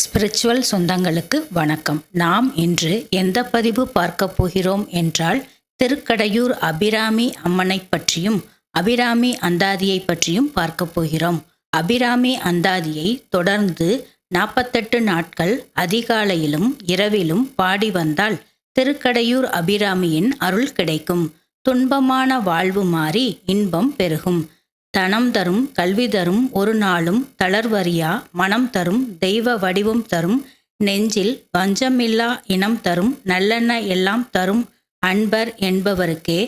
Spiritual சொந்தங்களுக்கு வணக்கம். நாம் இன்று எந்த பதிவு பார்க்க போகிறோம் என்றால் திருக்கடையூர் அபிராமி அம்மனை பற்றியும் அபிராமி அந்தாதியை பற்றியும் பார்க்க போகிறோம். அபிராமி அந்தாதியை தொடர்ந்து நாற்பத்தெட்டு நாட்கள் அதிகாலையிலும் இரவிலும் பாடி வந்தால் திருக்கடையூர் அபிராமியின் அருள் கிடைக்கும். துன்பமான வாழ்வு மாறி இன்பம் பெருகும். தனம் தரும் கல்வி தரும் ஒரு நாளும் தளர்வறியா மனம் தரும் தெய்வ வடிவம் தரும் நெஞ்சில் வஞ்சமில்லா இனம் தரும் நல்லெண்ண எல்லாம் தரும் அன்பர் என்பவருக்கே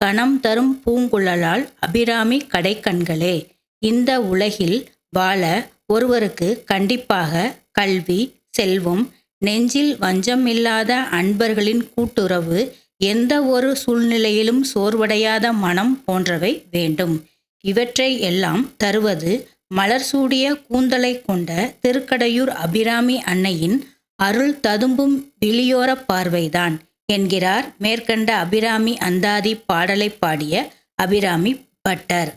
கணம் தரும் பூங்குழலால் அபிராமி கடைக்கண்களே. இந்த உலகில் வாழ ஒருவருக்கு கண்டிப்பாக கல்வி செல்வம் நெஞ்சில் வஞ்சமில்லாத அன்பர்களின் கூட்டுறவு எந்த ஒரு சூழ்நிலையிலும் சோர்வடையாத மனம் போன்றவை வேண்டும். இவற்றை எல்லாம் தருவது மலர் சூடிய கூந்தலை கொண்ட திருக்கடையூர் அபிராமி அன்னையின் அருள் ததும்பும் விழியோர பார்வைதான் என்கிறார் மேற்கண்ட அபிராமி அந்தாதி பாடலை பாடிய அபிராமி பட்டர்.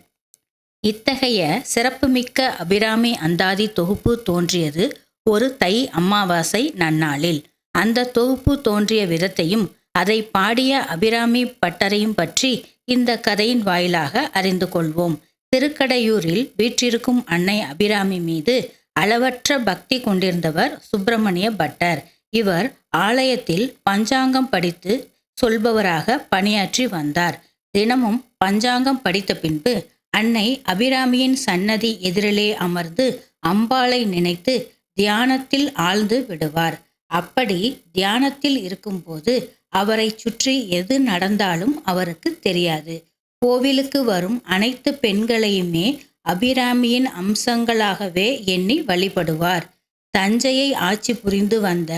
இத்தகைய சிறப்புமிக்க அபிராமி அந்தாதி தொகுப்பு தோன்றியது ஒரு தை அமாவாசை நன்னாளில். அந்த தொகுப்பு தோன்றிய விதத்தையும் அதை பாடிய அபிராமி பட்டரையும் பற்றி இந்த கதையின் வாயிலாக அறிந்து கொள்வோம். திருக்கடையூரில் வீற்றிருக்கும் அன்னை அபிராமி மீது அளவற்ற பக்தி கொண்டிருந்தவர் சுப்பிரமணிய பட்டர். இவர் ஆலயத்தில் பஞ்சாங்கம் படித்து சொல்பவராக பணியாற்றி வந்தார். தினமும் பஞ்சாங்கம் படித்த பின்பு அன்னை அபிராமியின் சன்னதி எதிரிலே அமர்ந்து அம்பாளை நினைத்து தியானத்தில் ஆழ்ந்து விடுவார். அப்படி தியானத்தில் இருக்கும்போது அவரை சுற்றி எது நடந்தாலும் அவருக்கு தெரியாது. கோவிலுக்கு வரும் அனைத்து பெண்களையுமே அபிராமியின் அம்சங்களாகவே எண்ணி வழிபடுவார். தஞ்சையை ஆட்சி புரிந்து வந்த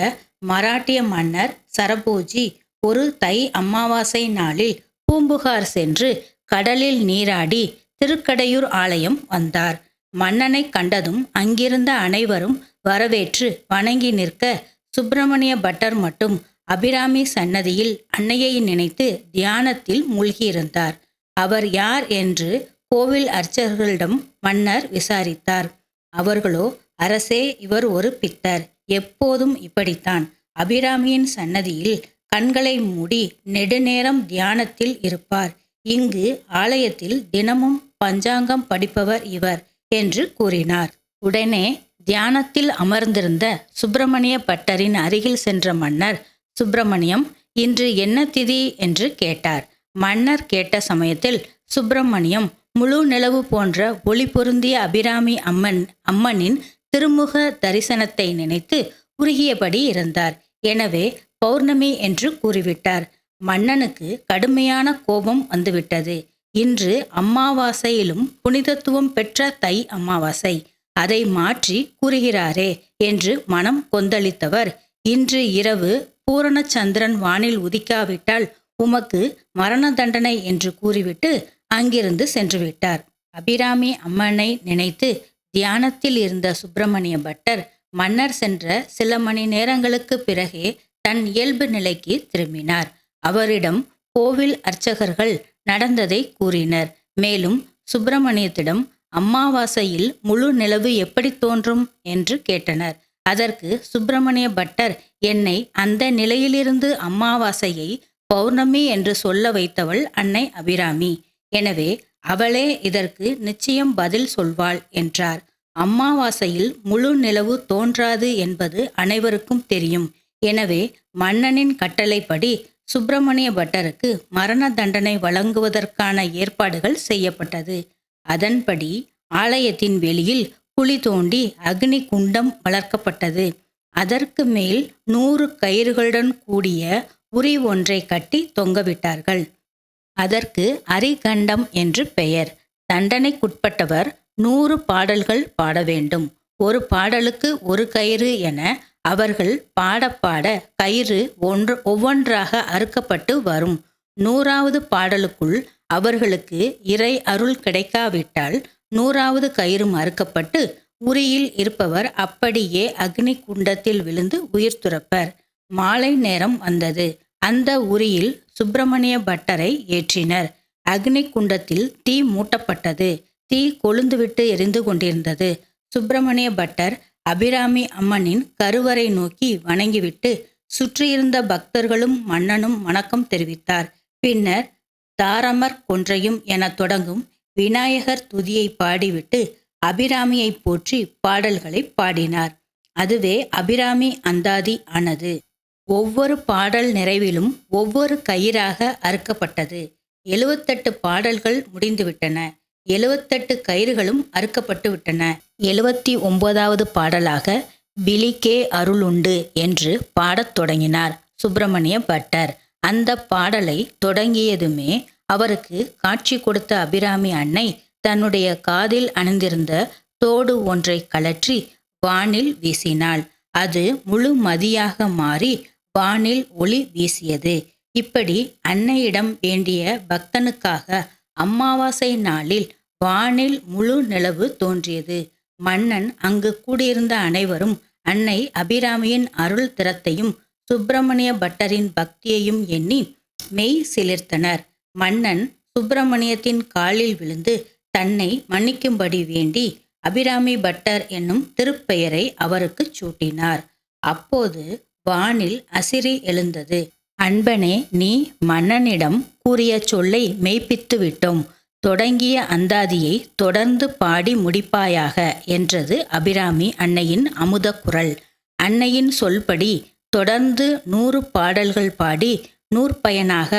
மராட்டிய மன்னர் சரபோஜி ஒரு தை அமாவாசை நாளில் பூம்புகார் சென்று கடலில் நீராடி திருக்கடையூர் ஆலயம் வந்தார். மன்னனை கண்டதும் அங்கிருந்த அனைவரும் வரவேற்று வணங்கி நிற்க சுப்பிரமணிய பட்டர் மட்டும் அபிராமி சன்னதியில் அன்னையை நினைத்து தியானத்தில் மூழ்கியிருந்தார். அவர் யார் என்று கோவில் அர்ச்சகர்களிடம் மன்னர் விசாரித்தார். அவர்களோ அரசே இவர் ஒரு பித்தர். எப்போதும் இப்படித்தான் அபிராமியின் சன்னதியில் கண்களை மூடி நெடுநேரம் தியானத்தில் இருப்பார். இங்கு ஆலயத்தில் தினமும் பஞ்சாங்கம் படிப்பவர் இவர் என்று கூறினார். உடனே தியானத்தில் அமர்ந்திருந்த சுப்பிரமணிய பட்டரின் அருகில் சென்ற மன்னர் சுப்பிரமணியம் இன்று என்ன திதி என்று கேட்டார். மன்னர் கேட்ட சமயத்தில் சுப்பிரமணியம் முழு நிலவு போன்ற ஒளி பொருந்திய அபிராமி அம்மன் அம்மனின் திருமுக தரிசனத்தை நினைத்து உருகியபடி இருந்தார். எனவே பௌர்ணமி என்று கூறிவிட்டார். மன்னனுக்கு கடுமையான கோபம் வந்துவிட்டது. இன்று அம்மாவாசையிலும் புனிதத்துவம் பெற்ற தை அமாவாசை. அதை மாற்றி கூறுகிறாரே என்று மனம் கொந்தளித்தவர். இன்று இரவு பூரணச்சந்திரன் வானில் உதிக்காவிட்டால் உமக்கு மரண தண்டனை என்று கூறிவிட்டு அங்கிருந்து சென்று விட்டார் அபிராமி அம்மனை நினைத்து தியானத்தில் இருந்த சுப்பிரமணிய பட்டர் மன்னர் சென்ற சில மணி நேரங்களுக்கு பிறகே தன் இயல்பு நிலைக்கு திரும்பினார். அவரிடம் கோவில் அர்ச்சகர்கள் நடந்ததை கூறினர். மேலும் சுப்பிரமணியத்திடம் அம்மாவாசையில் முழு நிலவு எப்படி தோன்றும்? என்று கேட்டனர். அதற்கு சுப்பிரமணிய பட்டர் என்னை அந்த நிலையிலிருந்து அமாவாசையை பௌர்ணமி என்று சொல்ல வைத்தவள் அன்னை அபிராமி. எனவே அவளே இதற்கு நிச்சயம் பதில் சொல்வாள் என்றார். அம்மாவாசையில் முழு நிலவு தோன்றாது என்பது அனைவருக்கும் தெரியும். எனவே மன்னனின் கட்டளைப்படி சுப்பிரமணிய பட்டருக்கு மரண தண்டனை வழங்குவதற்கான ஏற்பாடுகள் செய்யப்பட்டது. அதன்படி ஆலயத்தின் வெளியில் குழி தோண்டி அக்னி குண்டம் வளர்க்கப்பட்டது. அதற்கு மேல் நூறு கயிறுகளுடன் கூடிய உரி ஒன்றை கட்டி தொங்கவிட்டார்கள். அதற்கு அரிகண்டம் என்று பெயர். தண்டனைக்குட்பட்டவர் நூறு பாடல்கள் பாட வேண்டும். ஒரு பாடலுக்கு ஒரு கயிறு என அவர்கள் பாட பாட கயிறு ஒன்று ஒவ்வொன்றாக அறுக்கப்பட்டு வரும். நூறாவது பாடலுக்குள் அவர்களுக்கு இறை அருள் கிடைக்காவிட்டால் நூறாவது கயிறு மறுக்கப்பட்டு உரியில் இருப்பவர் அப்படியே அக்னி குண்டத்தில் விழுந்து உயிர் துறப்பர். மாலை நேரம் வந்தது. அந்த உரியில் சுப்பிரமணிய பட்டரை ஏற்றினர். அக்னி குண்டத்தில் தீ மூட்டப்பட்டது. தீ கொழுந்துவிட்டு எரிந்து கொண்டிருந்தது. சுப்பிரமணிய பட்டர் அபிராமி அம்மனின் கருவறை நோக்கி வணங்கிவிட்டு சுற்றியிருந்த பக்தர்களும் மன்னனும் வணக்கம் தெரிவித்தார். பின்னர் தாரமர் கொன்றையும் என தொடங்கும் விநாயகர் துதியை பாடிவிட்டு அபிராமியை போற்றி பாடல்களை பாடினார். அதுவே அபிராமி அந்தாதி ஆனது. ஒவ்வொரு பாடல் நிறைவிலும் ஒவ்வொரு கயிறாக அறுக்கப்பட்டது. எழுவத்தெட்டு பாடல்கள் முடிந்துவிட்டன. எழுவத்தெட்டு கயிறுகளும் அறுக்கப்பட்டு விட்டன எழுவத்தி ஒன்பதாவது பாடலாக பிலிகே அருளுண்டு என்று பாடத் தொடங்கினார் சுப்பிரமணிய பட்டர். அந்த பாடலை தொடங்கியதுமே அவருக்கு காட்சி கொடுத்த அபிராமி அன்னை தன்னுடைய காதில் அணிந்திருந்த தோடு ஒன்றை கழற்றி வானில் வீசினாள். அது முழு மதியாக மாறி வானில் ஒளி வீசியது. இப்படி அன்னையிடம் வேண்டிய பக்தனுக்காக அமாவாசை நாளில் வானில் முழு நிலவு தோன்றியது. மன்னன் அங்கு கூடியிருந்த அனைவரும் அன்னை அபிராமியின் அருள் திறத்தையும் சுப்பிரமணிய பட்டரின் பக்தியையும் எண்ணி மெய் சிலிர்த்தனர். மன்னன் சுப்பிரமணியத்தின் காலில் விழுந்து தன்னை மன்னிக்கும்படி வேண்டி அபிராமி பட்டர் என்னும் திருப்பெயரை அவருக்கு சூட்டினார். அப்போது வானில் அசிரி எழுந்தது. அன்பனே நீ மன்னனிடம் கூறிய சொல்லை மெய்ப்பித்து விட்டோம். தொடங்கிய அந்தாதியை தொடர்ந்து பாடி முடிப்பாயாக என்றது அபிராமி அன்னையின் அமுத குரல். அன்னையின் சொல்படி தொடர்ந்து நூறு பாடல்கள் பாடி நூற்பயனாக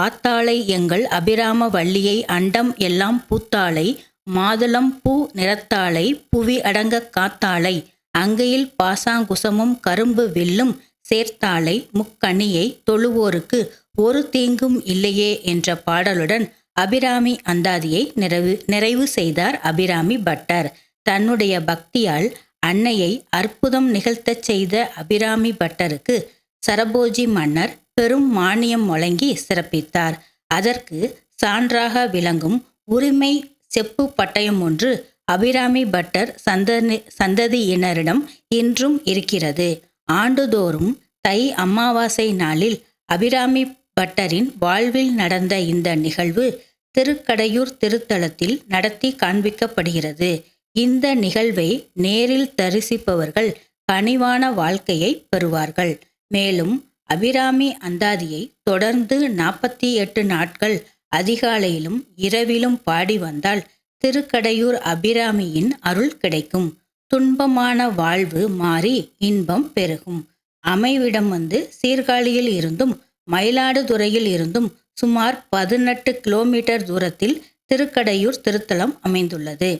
ஆத்தாளை எங்கள் அபிராம வள்ளியை அண்டம் எல்லாம் பூத்தாளை மாதுளம் பூ நிறத்தாளை புவி அடங்க காத்தாளை அங்கையில் பாசாங்குசமும் கரும்பு வில்லும் சேர்த்தாளை முக்கணியை தொழுவோருக்கு ஒரு தீங்கும் இல்லையே என்ற பாடலுடன் அபிராமி அந்தாதியை நிறைவு நிறைவு செய்தார் அபிராமி பட்டர். தன்னுடைய பக்தியால் அன்னையை அற்புதம் நிகழ்த்தச் செய்த அபிராமி பட்டருக்கு சரபோஜி மன்னர் பெரும் மானியம் வழங்கி சிறப்பித்தார். அதற்கு சான்றாக விளங்கும் உரிமை செப்பு பட்டயம் ஒன்று அபிராமி பட்டர் சந்ததி சந்ததியினரிடம் இன்றும் இருக்கிறது. ஆண்டுதோறும் தை அமாவாசை நாளில் அபிராமி பட்டரின் வாழ்வில் நடந்த இந்த நிகழ்வு திருக்கடையூர் திருத்தலத்தில் நடத்தி காண்பிக்கப்படுகிறது. இந்த நிகழ்வை நேரில் தரிசிப்பவர்கள் கனிவான வாழ்க்கையை பெறுவார்கள். மேலும் அபிராமி அந்தாதியை தொடர்ந்து நாற்பத்தி எட்டு நாட்கள் அதிகாலையிலும் இரவிலும் பாடி வந்தால் திருக்கடையூர் அபிராமியின் அருள் கிடைக்கும். துன்பமான வாழ்வு மாறி இன்பம் பெருகும். அமைவிடம் வந்து சீர்காழியில் இருந்தும் மயிலாடுதுறையில் இருந்தும் சுமார் பதினெட்டு கிலோமீட்டர் தூரத்தில் திருக்கடையூர் திருத்தலம் அமைந்துள்ளது.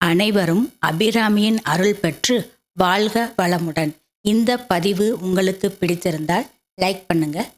அனைவரும் அபிராமியின் அருள் பெற்று வாழ்க வளமுடன். இந்த பதிவு உங்களுக்கு பிடித்திருந்தால் லைக் பண்ணுங்கள்